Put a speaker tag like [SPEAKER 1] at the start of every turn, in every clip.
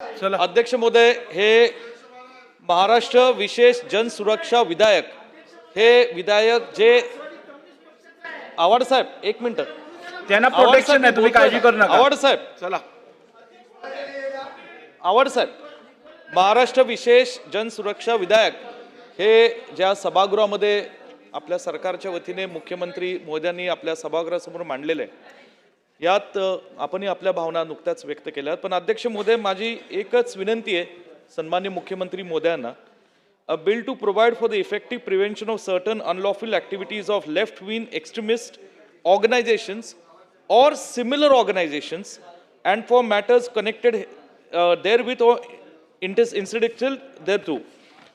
[SPEAKER 1] चला.
[SPEAKER 2] अध्यक्ष महोदय हे महाराष्ट्र विशेष जनसुरक्षा विधायक हे विधायक जे आवाड साहेब एक मिनिट.
[SPEAKER 1] त्यांना प्रोटेक्शन आहे तुम्ही काळजी करू नका.
[SPEAKER 2] आवाड साहेब.
[SPEAKER 1] चला.
[SPEAKER 2] आवड साहेब महाराष्ट्र विशेष जनसुरक्षा विधायक हे ज्या सभागृहामध्ये आपल्या सरकारच्या वतीने मुख्यमंत्री मोदयांनी आपल्या सभागृहासमोर मांडलेलं आहे यात आपणही आपल्या भावना नुकत्याच व्यक्त केल्या आहेत. पण अध्यक्ष मोदय माझी एकच विनंती आहे सन्मान्य मुख्यमंत्री मोदयांना a bill to provide for the effective prevention of certain unlawful activities of left wing extremist organisations or similar organizations and for matters connected uh, therewith or inter- incidental thereto.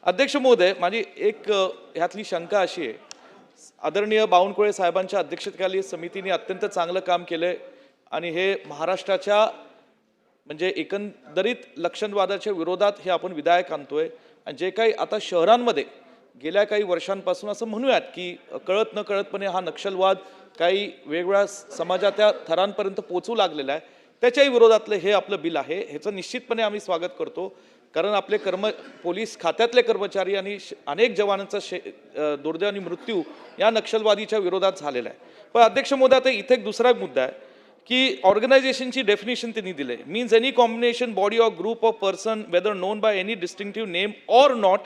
[SPEAKER 2] अध्यक्ष महोदय माझी एक ह्यातली शंका अशी आहे आदरणीय बावनकुळे साहेबांच्या अध्यक्षतेखाली समितीने अत्यंत चांगलं काम केलं आहे आणि हे महाराष्ट्राच्या म्हणजे एकंदरीत लक्षणवादाच्या विरोधात हे आपण विधायक आणतोय. आणि जे काही आता शहरांमध्ये गेल्या काही वर्षांपासून असं म्हणूयात की कळत न कळतपणे हा नक्षलवाद काही वेगवेगळ्या समाजाच्या थरांपर्यंत पोचू लागलेला आहे. त्याच्याही विरोधातलं हे आपलं बिल आहे. ह्याचं निश्चितपणे आम्ही स्वागत करतो. कारण आपले कर्म पोलीस खात्यातले कर्मचारी आणि श- अनेक जवानांचा शे दुर्दैवानी मृत्यू या नक्षलवादीच्या विरोधात झालेला आहे. पण अध्यक्ष मोदी आता इथे एक दुसरा मुद्दा आहे. की ऑर्गनायझेशनची डेफिनेशन त्यांनी दिले means any combination body of group of person whether known by any distinctive name or not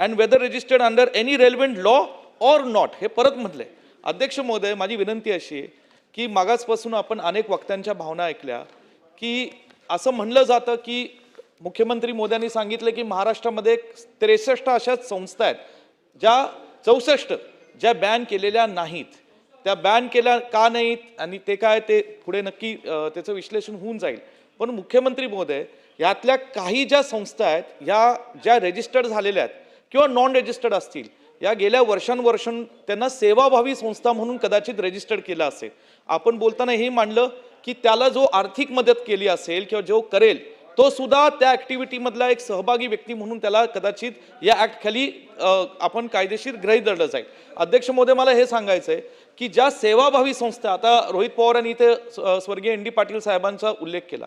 [SPEAKER 2] and whether registered under any relevant law or not हे परत म्हटले अध्यक्ष महोदय माझी विनंती अशी आहे की मागासपासून आपण अनेक वक्त्यांच्या भावना ऐकल्या की असं म्हणलं जातं की मुख्यमंत्री मोद्यांनी सांगितलं की महाराष्ट्रामध्ये त्रेसष्ट अशा संस्था आहेत ज्या चौसष्ट ज्या बॅन केलेल्या नाहीत. त्या बॅन केल्या का नाहीत आणि ते काय ते पुढे नक्की त्याचं विश्लेषण होऊन जाईल. पण मुख्यमंत्री महोदय यातल्या काही ज्या संस्था आहेत ह्या ज्या रजिस्टर्ड झालेल्या आहेत किंवा नॉन रजिस्टर्ड असतील या गेल्या वर्षानुवर्ष त्यांना सेवाभावी संस्था म्हणून कदाचित रजिस्टर्ड केलं असेल. आपण बोलताना हे मांडलं की त्याला जो आर्थिक मदत केली असेल किंवा जो करेल तो सुद्धा त्या ॲक्टिव्हिटीमधला एक सहभागी व्यक्ती म्हणून त्याला कदाचित या ॲक्टखाली आपण कायदेशीर गृहीत धरलं जाईल. अध्यक्ष मोदी मला हे सांगायचं आहे की ज्या सेवाभावी संस्था आता रोहित पवार यांनी इथे स्वर्गीय एन डी पाटील साहेबांचा उल्लेख केला.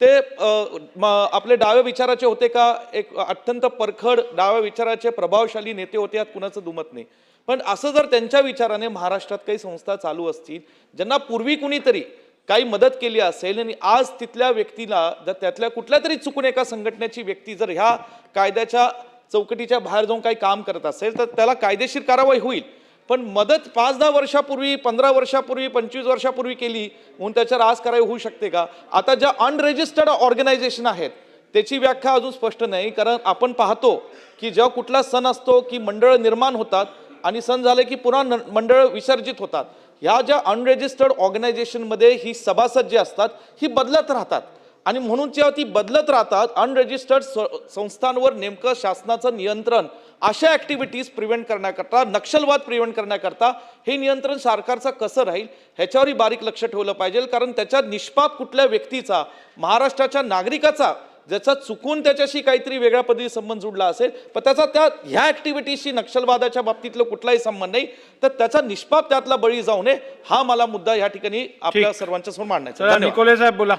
[SPEAKER 2] ते आपले डाव्या विचाराचे होते का? एक अत्यंत परखड डाव्या विचाराचे प्रभावशाली नेते होते यात कुणाचं दुमत नाही. पण असं जर त्यांच्या विचाराने महाराष्ट्रात काही संस्था चालू असतील ज्यांना पूर्वी कुणीतरी काही मदत केली असेल आणि आज तिथल्या व्यक्तीला जर त्यातल्या कुठल्या तरी चुकून एका संघटनेची व्यक्ती जर ह्या कायद्याच्या चौकटीच्या बाहेर जाऊन काही काम करत असेल तर त्याला कायदेशीर कारवाई होईल. पण मदत पाच दहा वर्षापूर्वी पंधरा वर्षापूर्वी पंचवीस वर्षापूर्वी केली म्हणून त्याच्यावर आज कारवाई होऊ शकते का? आता ज्या अनरेजिस्टर्ड ऑर्गनायझेशन आहेत त्याची व्याख्या अजून स्पष्ट नाही कारण आपण पाहतो की जेव्हा कुठला सण असतो की मंडळ निर्माण होतात आणि सण झाले की पुन्हा न- मंडळ विसर्जित होतात. ह्या ज्या अनरेजिस्टर्ड ऑर्गनायझेशनमध्ये ही सभासद जे असतात ही बदलत राहतात. आणि म्हणून जेव्हा ती बदलत राहतात अनरेजिस्टर्ड संस्थांवर नेमकं शासनाचं नियंत्रण अशा ॲक्टिव्हिटीज प्रिव्हेंट करण्याकरता नक्षलवाद प्रिव्हेंट करण्याकरता हे नियंत्रण सरकारचं कसं राहील ह्याच्यावरही बारीक लक्ष ठेवलं पाहिजे. कारण त्याच्या निष्पाप कुठल्या व्यक्तीचा महाराष्ट्राच्या नागरिकाचा ज्याचा चुकून त्याच्याशी काहीतरी वेगळ्या पद्धती संबंध जुडला असेल पण त्याचा त्या ह्या ॲक्टिव्हिटीशी नक्षलवादाच्या बाबतीतलं कुठलाही संबंध नाही तर त्याचा निष्पाप त्यातला बळी जाऊ नये हा मला मुद्दा या ठिकाणी आपल्या सर्वांच्या समोर मांडायचा धन्यवाद.
[SPEAKER 1] निकोले साहेब बोला.